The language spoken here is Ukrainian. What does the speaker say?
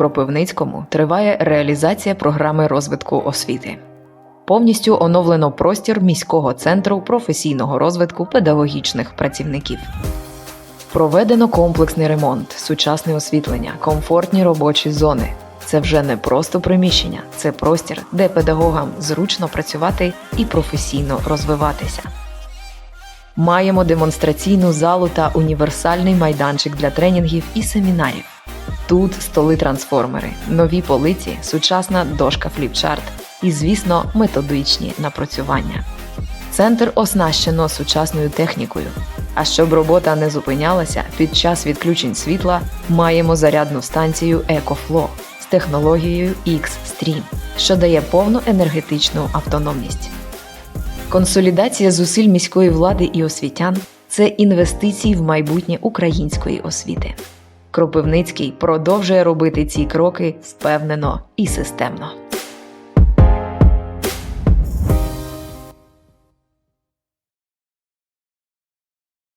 Кропивницькому триває реалізація програми розвитку освіти. Повністю оновлено простір міського центру професійного розвитку педагогічних працівників. Проведено комплексний ремонт, сучасне освітлення, комфортні робочі зони. Це вже не просто приміщення, це простір, де педагогам зручно працювати і професійно розвиватися. Маємо демонстраційну залу та універсальний майданчик для тренінгів і семінарів. Тут столи-трансформери, нові полиці, сучасна дошка фліпчарт і, звісно, методичні напрацювання. Центр оснащено сучасною технікою. А щоб робота не зупинялася, під час відключень світла маємо зарядну станцію EcoFlow з технологією X-Stream, що дає повну енергетичну автономність. Консолідація зусиль міської влади і освітян це інвестиції в майбутнє української освіти. Кропивницький продовжує робити ці кроки впевнено і системно.